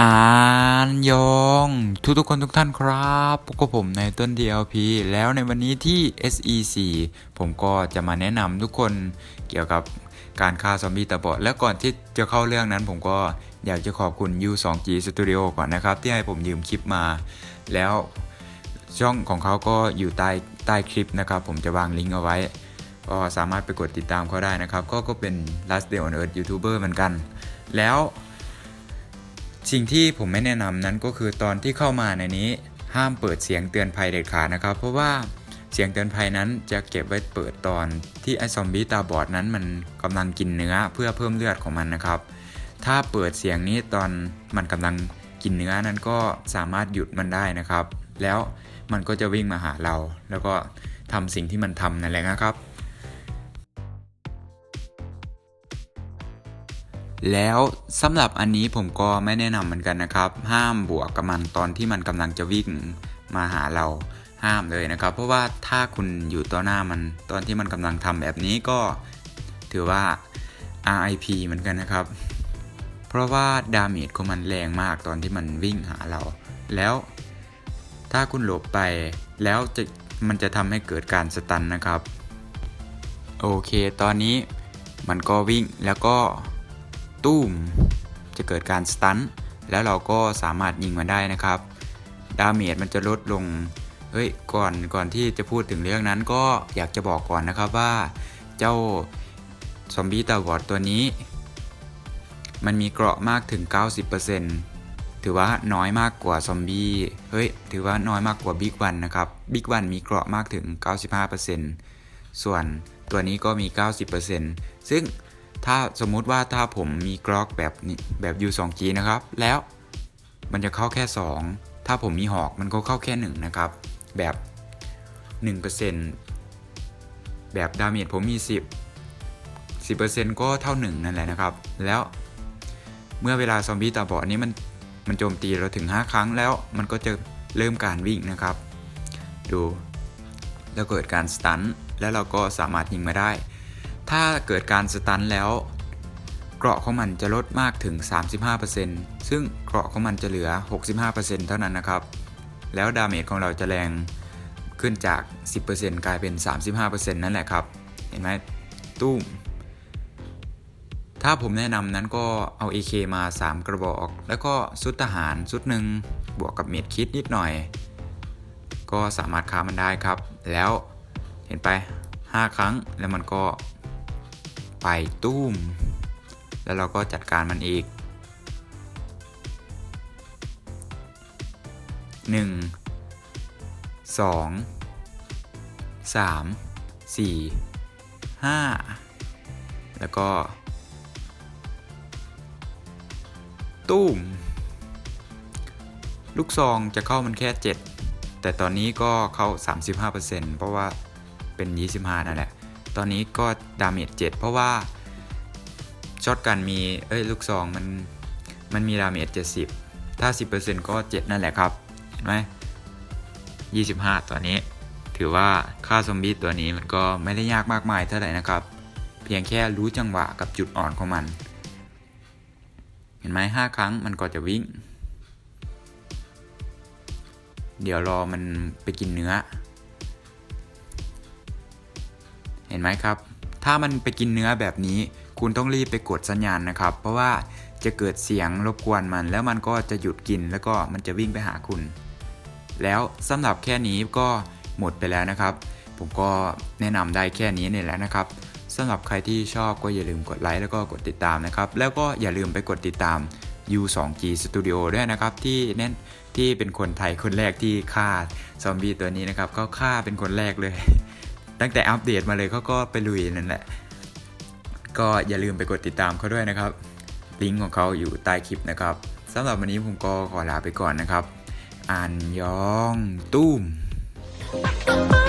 อานยองทุกทุกๆคนทุกท่านครับพบกับผมในต้น DLP แล้วในวันนี้ที่ SEC ผมก็จะมาแนะนำทุกคนเกี่ยวกับการฆ่าซอมบี้ตาบอดแล้วก่อนที่จะเข้าเรื่องนั้น ผมก็อยากจะขอบคุณ U2G Studio ก่อนนะครับ ที่ให้ผมยืมคลิปมา แล้วช่องของเขาก็อยู่ใต้ใต้คลิปนะครับ ผมจะวางลิงก์เอาไว้ ก็สามารถไปกดติดตามเขาได้นะครับ ก็ก็เป็น Last Day on Earth YouTuber เหมือนกัน แล้ว สิ่งที่ผมไม่แนะนำนั้นก็คือตอนที่เข้ามาในนี้ ห้ามเปิดเสียงเตือนภัยเด็ดขาดนะครับ เพราะว่าเสียงเตือนภัยนั้นจะเก็บไว้เปิดตอนที่ไอซอมบี้ตาบอดนั้นมันกำลังกินเนื้อเพื่อเพิ่มเลือดของมันนะครับ ถ้าเปิดเสียงนี้ตอนมันกำลังกินเนื้อนั้นก็สามารถหยุดมันได้นะครับ แล้วมันก็จะวิ่งมาหาเรา แล้วก็ทำสิ่งที่มันทำนั่นแหละนะครับ แล้วสำหรับอันนี้ผมก็ไม่แนะนำเหมือนกันนะครับ ห้ามบวกกับมันตอนที่มันกำลังจะวิ่งมาหาเราห้ามเลยนะครับ เพราะว่าถ้าคุณอยู่ต่อหน้ามันตอนที่มันกำลังทำแบบนี้ก็ถือว่า RIP เหมือนกันนะครับ เพราะว่าดาเมจของมันแรงมากตอนที่มันวิ่งหาเรา แล้ว ถ้าคุณหลบไปแล้วจะมันจะทำให้เกิดการสตันนะครับ โอเค ตอนนี้มันก็วิ่งแล้วก็ ตุ้ม จะเกิดการสตันแล้วเราก็สามารถยิงมันได้นะครับ ดาเมจมันจะลดลง เฮ้ย ก่อนก่อนที่จะพูดถึงเรื่องนั้นก็อยากจะบอกก่อนนะครับว่า เจ้าซอมบี้ตาบอดตัวนี้ มันมีเกราะมากถึง 90%ถือว่าน้อยมากกว่าซอมบี้ เฮ้ย ถือว่าน้อยมากกว่าบิ๊กวันนะครับบิ๊กวันมีเกราะมากถึง 95%ส่วนตัวนี้ก็มี 90%ซึ่ง ถ้าสมมุติว่าถ้าผมมีกรอกแบบนี้แบบ U2G นะครับ แล้วมันจะเข้าแค่ 2 ถ้าผมมีหอกมันก็เข้าแค่ 1 นะครับ แบบ 1%แบบดาเมจผมมี 10 10%ก็เท่า 1 นั่นแหละนะครับ แล้วเมื่อเวลาซอมบี้ตาบอดนี้มันมันโจมตีเราถึง 5 ครั้งแล้วมันก็จะเริ่มการวิ่งนะครับ ดูแล้วเกิดการสตันแล้วเราก็สามารถยิงมาได้ ถ้าเกิดการสตันแล้ว เกราะของมันจะลดมากถึง 35%ซึ่งเกราะของมันจะเหลือ 65%เท่านั้นนะครับ แล้วดาเมจของเราจะแรงขึ้นจาก 10%กลายเป็น 35%นั่นแหละครับ เห็นไหมตุ้ม ถ้าผมแนะนำนั้นก็เอา AK มา 3 กระบอก แล้วก็ชุดทหารชุดหนึ่งบวกกับเม็ดคิดนิดหน่อย ก็สามารถค้ามันได้ครับ แล้วเห็นไป 5 ครั้งแล้วมันก็ ไปตุ้ม แล้วเราก็จัดการมันอีก 1 2 3 4 5 แล้วก็ ตุ้ม ลูกซองจะเข้ามันแค่ 7 แต่ตอนนี้ก็เข้า 35%เพราะว่าเป็น 25 นั่นแหละ ตอนนี้ก็ดาเมจ7เพราะว่าช็อตกันมีเอ้ยลูกซองมันมันมีดาเมจ70 ถ้า 10%ก็ 7 นั่นแหละครับ เห็นไหม25 ตัวนี้ ถือว่าค่าซอมบี้ตัวนี้มันก็ไม่ได้ยากมากมายเท่าไหร่นะครับ เพียงแค่รู้จังหวะกับจุดอ่อนของมัน เห็นไหม5ครั้งมันก็จะวิ่ง เดี๋ยวรอมันไปกินเนื้อ ห็นไหมครับ ถ้ามันไปกินเนื้อแบบนี้ คุณต้องรีบไปกดสัญญาณนะครับ เพราะว่าจะเกิดเสียงรบกวนมัน แล้วมันก็จะหยุดกินแล้วก็มันจะวิ่งไปหาคุณ แล้วสำหรับแค่นี้ก็หมดไปแล้วนะครับ ผมก็แนะนำได้แค่นี้เนี่ยแหละนะครับสำหรับใครที่ชอบก็อย่าลืมกดไลค์แล้วก็กดติดตามนะครับ แล้วก็อย่าลืมไปกดติดตาม U2G Studio ด้วยนะครับ ที่เน้นที่เป็นคนไทยคนแรกที่ฆ่าซอมบี้ตัวนี้นะครับเขาฆ่าเป็นคนแรกเลย ตั้งแต่อัปเดตมาเลยเขาก็ไปลุยนั่นแหละ ก็อย่าลืมไปกดติดตามเขาด้วยนะครับ ลิงก์ของเขาอยู่ใต้คลิปนะครับสำหรับวันนี้ผมก็ขอลาไปก่อนนะครับ อันยองตุ้ม Thank you.